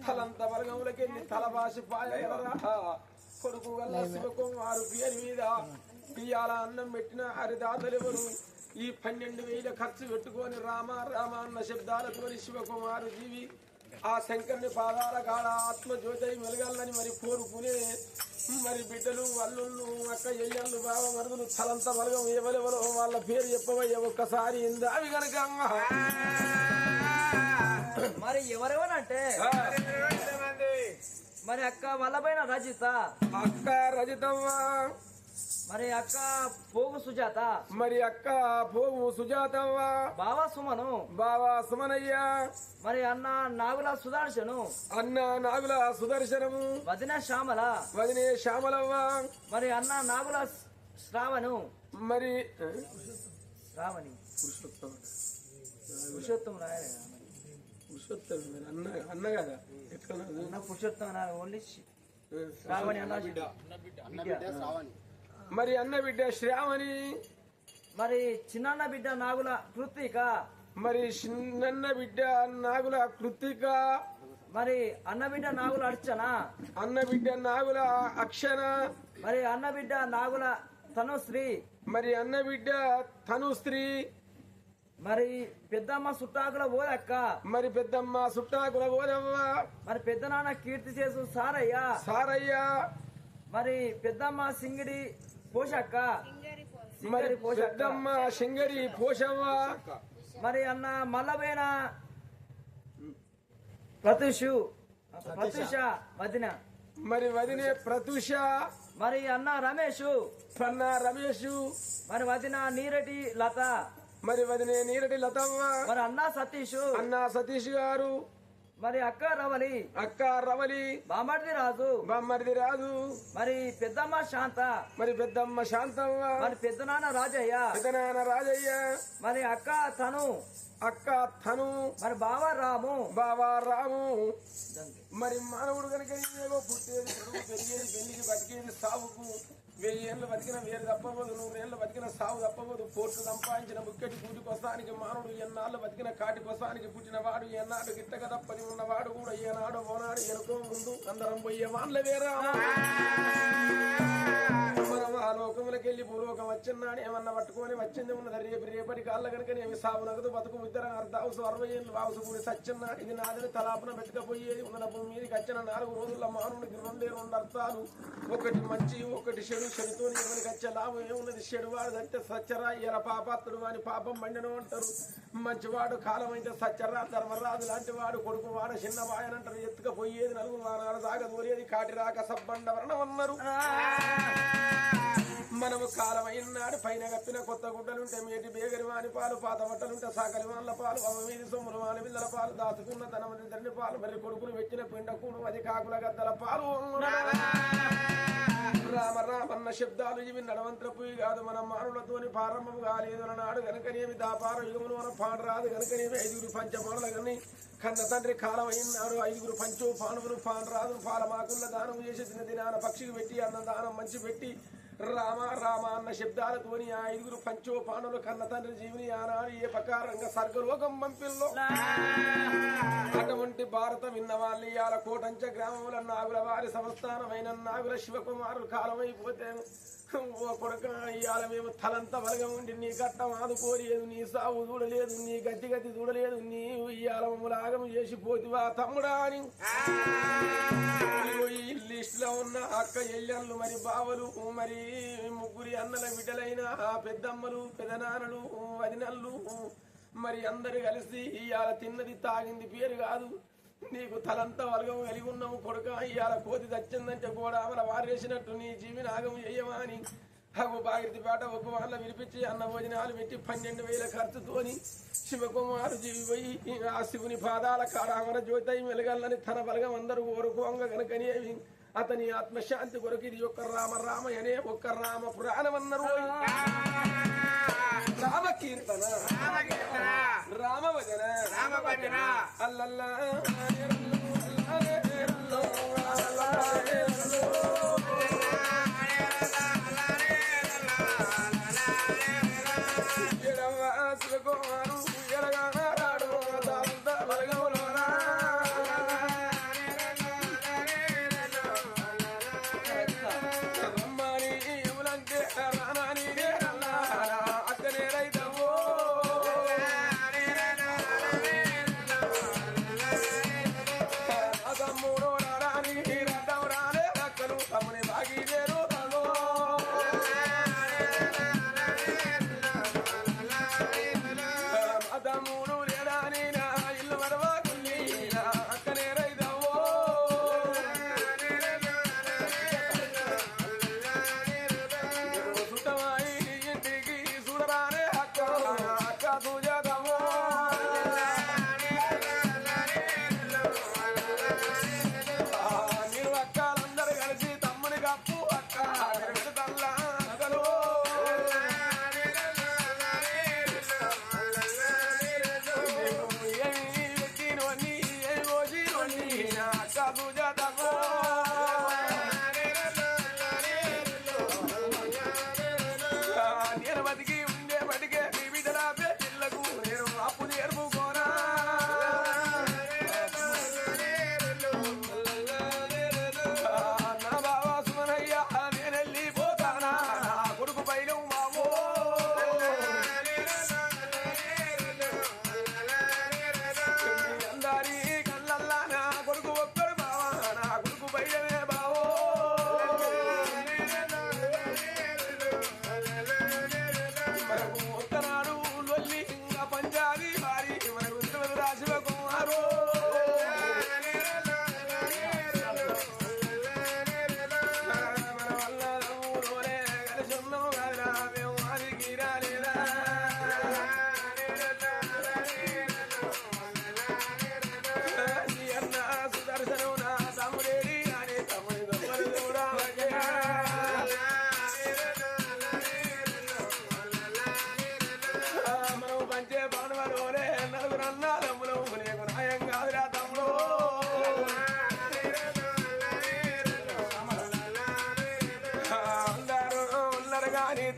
తలంత వర్గములకెళ్ళి తల బాసి పాయరా కొడుకు వల్ల శివకుమారు పేరు మీద ఇయ్యాల అన్నం పెట్టిన హరిదాతలెవరు? ఈ పన్నెండు వేల ఖర్చు పెట్టుకొని రామ రామ అన్న శబ్దాలతో శివకుమారు జీవి ఆ శంకరుని పాదాల కాడ ఆత్మజ్యోతి మెలగాలని మరి కోరుకునే మరి బిడ్డలు అల్లుళ్ళు అక్క ఎయ్యళ్ళు బావ మరుగులు తలంత వర్గం ఎవరెవరో వాళ్ళ పేరు చెప్పవయ్య ఒక్కసారి ఇందావి కనుక మరి ఎవరెవరంటే? మరి అక్క వల్లపైన రజిత? అక్క రజితవ్వ మరి అక్క పోగు సుజాత? మరి అక్క పోవు సుజాతవ్వ బావ సుమను? బావా సుమనయ్య. మరి అన్న నాగుల సుదర్శను? అన్న నాగుల సుదర్శనము. వదిన శ్యామల? వదినే శ్యామలవ్వ మరి అన్న నాగుల శ్రావణు? మరి శ్రావణి. పురుషోత్తమ పురుషోత్తం రాయలే పురుషోత్తమ మరి. అన్న అన్న కదా? అన్న పురుషోత్తం ఓన్లీ. శ్రావణి అన్న బిడ్డ. మరి అన్న బిడ్డ శ్రావణి. మరి చిన్న బిడ్డ నాగుల కృత్తిక. మరి చిన్న బిడ్డ నాగుల కృతిక మరి అన్న బిడ్డ నాగుల అర్చన. అన్న బిడ్డ నాగుల అక్షర మరి అన్న బిడ్డ నాగుల తనుశ్రీ. మరి అన్న బిడ్డ తనుశ్రీ. మరి పెద్దమ్మ సుట్టాకుల ఓదక్క మరి పెద్దమ్మ సుట్టాకుల ఓదవ్వ మరి పెద్ద నాన్న కీర్తి చేసు సారయ్య. సారయ్య. మరి పెద్దమ్మ సింగిడి పోషక్క. మరి సింగడి పెద్దమ్మ శంగరి పోషవ్వ. మరి అన్న మల్లబేన ప్రతుషు ప్రతుష వదిన. మరి వదినే ప్రతుష. మరి అన్న రమేషు. పన్న రమేష్. మరి వదిన నీరటి లత. మరి వదినే నీరటి లతవ్వ. మరి అన్న సతీషు. అన్న సతీష్ గారు. మరి అక్క రవలి. అక్క రవలి. బామర్ది రాజు. బామ్మరిది రాజు. మరి పెద్దమ్మ శాంత. మరి పెద్దమ్మ శాంతవ్వ. మరి పెద్ద నాన్న రాజయ్య. పెదనాన్న రాజయ్య. మరి అక్క తను. అక్క తను. మరి బావ రాము. బాబా రాము. మరి మానవుడు కనుక పుట్టేది పెరిగేది పెళ్ళికి బతికేది సావుకు వెయ్యి ఏళ్ళు బతికిన వేరు తప్పబోదు నూరేళ్ళు బతికిన సావు తప్పబోదు కోట్లు సంపాదించిన ముక్కటి కూటి కోసానికి మానవుడు ఎన్నాళ్ళు బతికిన కాటి కోసానికి పుట్టిన వాడు ఎన్నాడు గిట్టక తప్పని ఉన్నవాడు కూడా ఏనాడు ఓనాడు ఎనుకో ముందు అందరం పోయే వాళ్ళ వేరా. మనం ఆ లోకములకి వెళ్ళి భూలోకం వచ్చిన్నాడు ఏమన్నా పట్టుకొని వచ్చింది ఉన్నది రేపు రేపటి కాళ్ళ కనుక నేను సాగు నగదు బతుకు ఇద్దరు అర్ధావుసు అరవై ఏళ్ళు వావుసు కూడి సచ్చిన్నాడు ఇది నాదని తలాపున పెట్టుకపోయేది ఉన్న భూమి మీదకి వచ్చిన నాలుగు రోజుల మానవుడికి రెండే రెండు అర్థాలు. ఒకటి మంచి ఒకటి చెడు. చెడుతో ఎవరికి వచ్చే లాభం ఏమున్నది? చెడు వాడు అంటే సచ్చరా ఎర పాపాత్తుడు అని పాపం మండను అంటారు. మంచివాడు కాలం అయితే సచ్చరా ధర్మరాజు లాంటి వాడు కొడుకు వాడు చిన్నవాయని అంటారు ఎత్తుకపోయేది నలుగురు నాలుగు దాకా దూరేది కాటి రాక సబ్బండ వర్ణం అన్నారు. మనము కాలమైనాడు పైన కప్పిన కొత్త గుడ్డలుంటే మేటి బేగరి వాని పాలు పాత బట్టలుంటే సాకలి వాళ్ళ పాలు అవ మీది సొమ్ములు వాని పిల్లల పాలు దాచుకున్న తన పాలు మరి కొడుకులు వెచ్చిన పిండ కూడు అది కాకుల గద్దల పాలు. రామ రామన్న శబ్దాలు ఇవి నడవంతరపు కాదు మన మానవులతోని ప్రారంభం కాలేదు నాడు కనుకనేమి దాపార యుగములు మన పాడరాదు కనుకనేమి ఐదుగురు పంచమానుల కానీ కన్న తండ్రి కాలం అయినాడు ఐదుగురు పంచో పానువులు పాల మాకున్న దానం చేసి తిన దినాన పక్షికి పెట్టి అన్న దానం మంచి పెట్టి రామ రామ అన్న శబ్దాలతోని ఆ ఐదుగురు పంచో పానులు కన్న తండ్రి జీవిని ఆనాడు ఏ ప్రకారంగా స్వర్గలోకం పంపిల్లో? అటువంటి భారతం విన్న వాళ్ళు ఇవాళ కోటంచ గ్రామముల నాగుల వారి సంస్థానమైన నాగుల శివకుమారులు కాలమైపోతే ఓ కొడుక ఇవాళ మేము తలంత బలగా ఉండి నీ కట్టం ఆదుకోలేదు నీ సాగు చూడలేదు నీ గతి గతి చూడలేదు నీ ఇవాళ మమ్మల్ని ఆగం చేసి పోతివా తమ్ముడా అని. ఇదిగో ఈ లిస్ట్లో ఉన్న అక్క ఎల్లెళ్ళు మరి బావలు మరి ముగ్గురి అన్నల బిడ్డలైన పెద్దమ్మలు పెదనాన్నలు వదినళ్ళు మరి అందరు కలిసి ఇవాళ తిన్నది తాగింది పేరు కాదు. నీకు తలంతా వలగం కలిగి ఉన్నాము కొడుక ఇవాళ కోతి తెచ్చిందంటే కూడా మన వారేసినట్టు నీ జీవిని ఆగం చేయమా అని. అగో బాగిరితి పేట ఒక వాళ్ళ వినిపించి అన్న భోజనాలు పెట్టి పన్నెండు వేల ఖర్చుతోని శివకుమారు జీవి పోయి ఆ శివుని పాదాల కాడామర జ్యోతి మెలగాలని తన బలగం అందరూ కోరుకోంగ గనకనేవి అతని ఆత్మశాంతి కొరకు ఇది ఒక్క రామ రామ అనే ఒక్క రామ పురాణం అన్నారు. రామ కీర్తన రామ భజన రామ భజన. అల్లల్లా.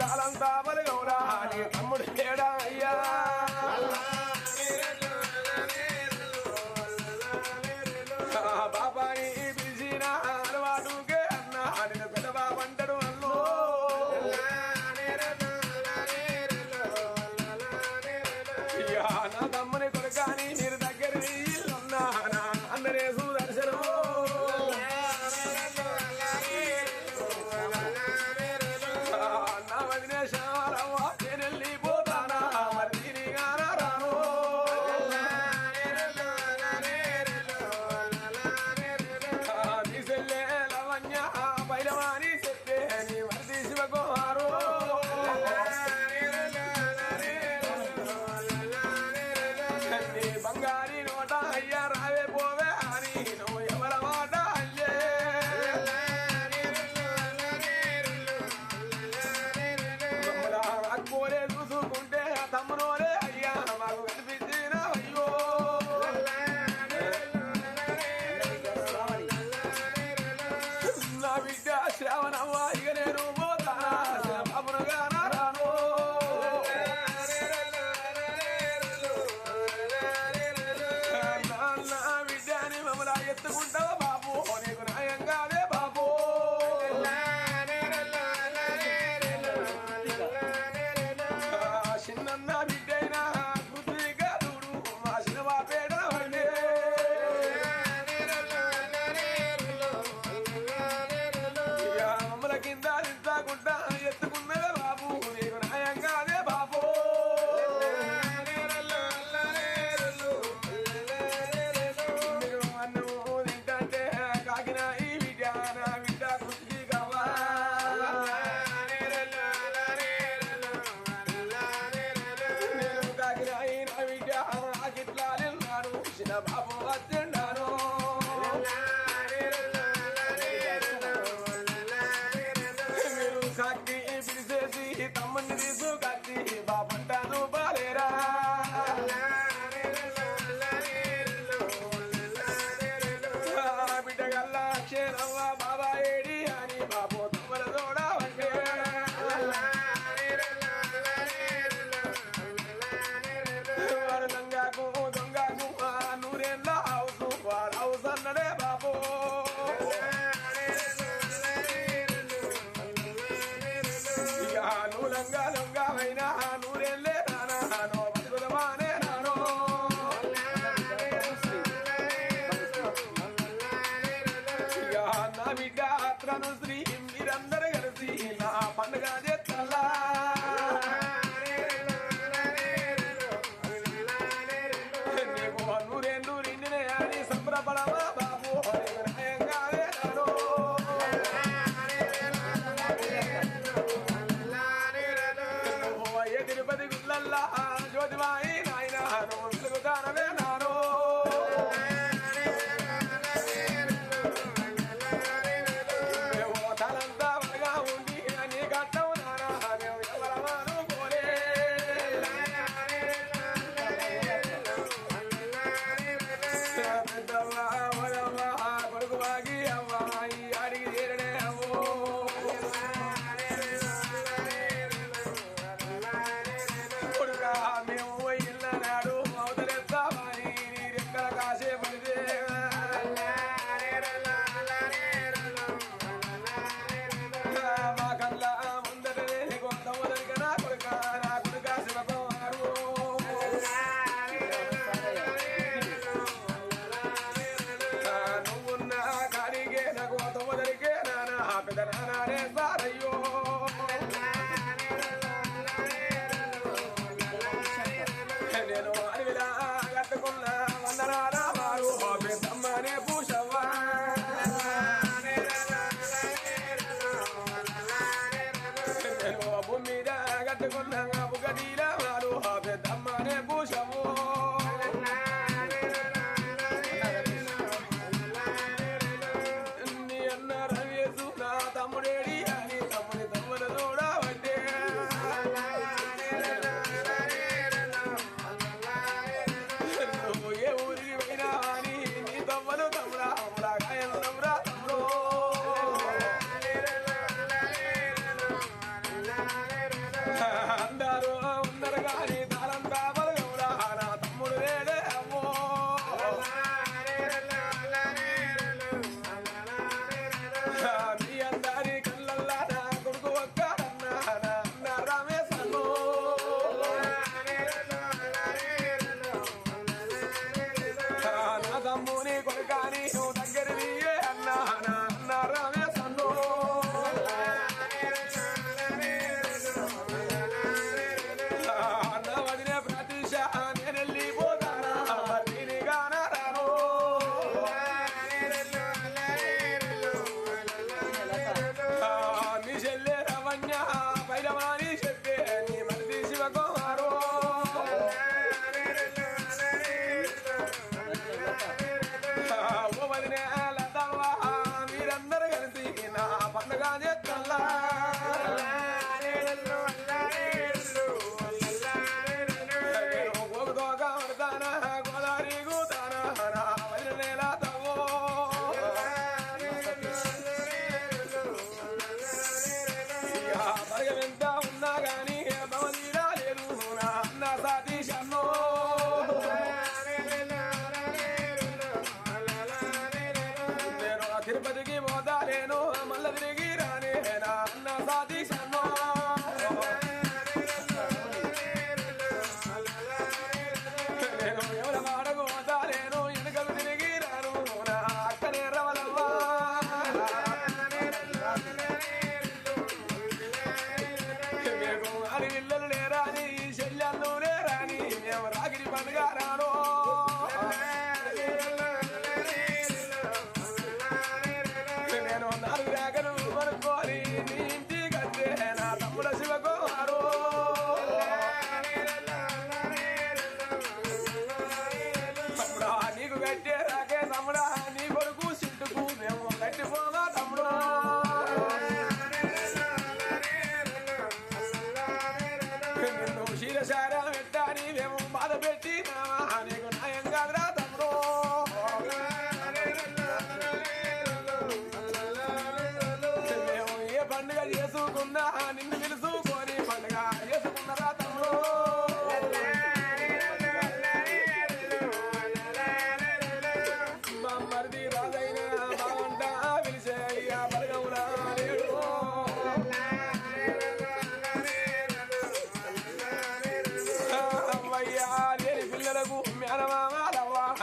దాలంతా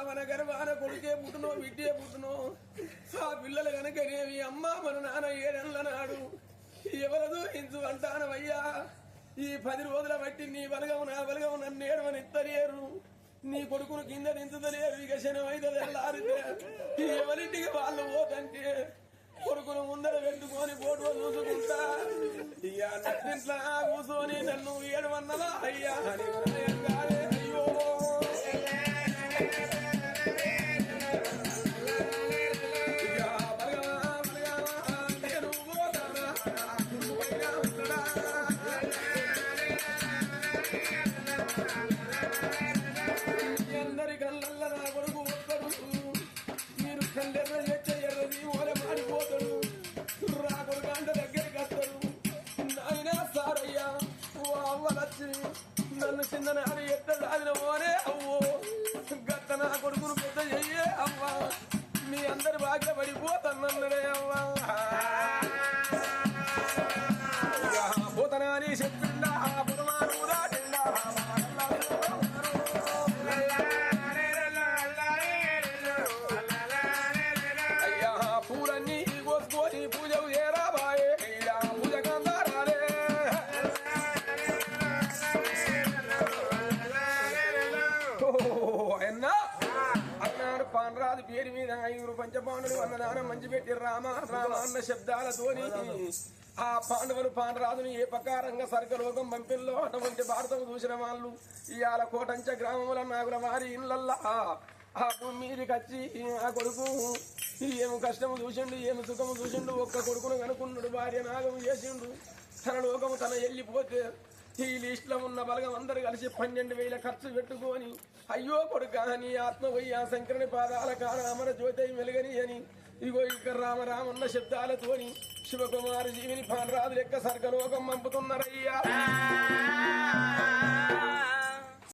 మన గర్వాన కొడుకే పుట్టునో బిడ్డే పుట్టునో ఆ పిల్లలు కనుకనేవి అమ్మ మన నాన్న ఏడన్లనాడు ఎవరదో ఇంచు అంటానవయ్యా ఈ పది రోజుల బట్టి నీ బలగం నా బలగం నన్ను ఏడవని ఇత్తలేరు నీ కొడుకును కింద దించలేరు ఇక శనమైతుంది ఎవరింటికి వాళ్ళు పోతంటే కొడుకును ముందర పెట్టుకొని ఫోటో చూసుకుంటా ఇయ్యా నన్ను కూర్చొని నన్ను ఏడవన్నలా అయ్యా నన్ను చిన్న అది ఎట్ట సాధిన పోనే అవ్వో. గట్ట నా కొడుకును పెద్ద చెయ్యే అవ్వా. మీ అందరి బాగా పడిపోతాను అన్నడే అవ్వా. పంచపాండులు అన్నదానం మంచి పెట్టి రామ రామ అన్న శబ్దాలతోని ఆ పాండవులు పాండరాజుని ఏ ప్రకారంగా సర్గలోకం పంపిల్లో అటువంటి భారతం చూసిన వాళ్ళు. ఇవాళ కోటంచ గ్రామముల నాగుల వారి ఇళ్ళల్లా ఆ భూమి మీదకి ఆ కొడుకు ఏమి కష్టము చూసిండు ఏమి సుఖము చూసిండు ఒక్క కొడుకును కనుకున్నాడు భార్య నాగము చేసిండు. తన లోకము తన వెళ్ళిపోతే ఈ లిస్ట్లో ఉన్న బలగం అందరు కలిసి పన్నెండు వేల ఖర్చు పెట్టుకొని అయ్యో కొడుక నీ ఆత్మ పోయి ఆ శంకరుని పాదాల కాడ అమర జ్యోతి వెలుగని అని ఇగో ఇక రామ రామన్న శబ్దాలతోని శివకుమారు జీవిని పానరాజు లెక్క సర్గలోకం పంపుతున్నారయ్యా.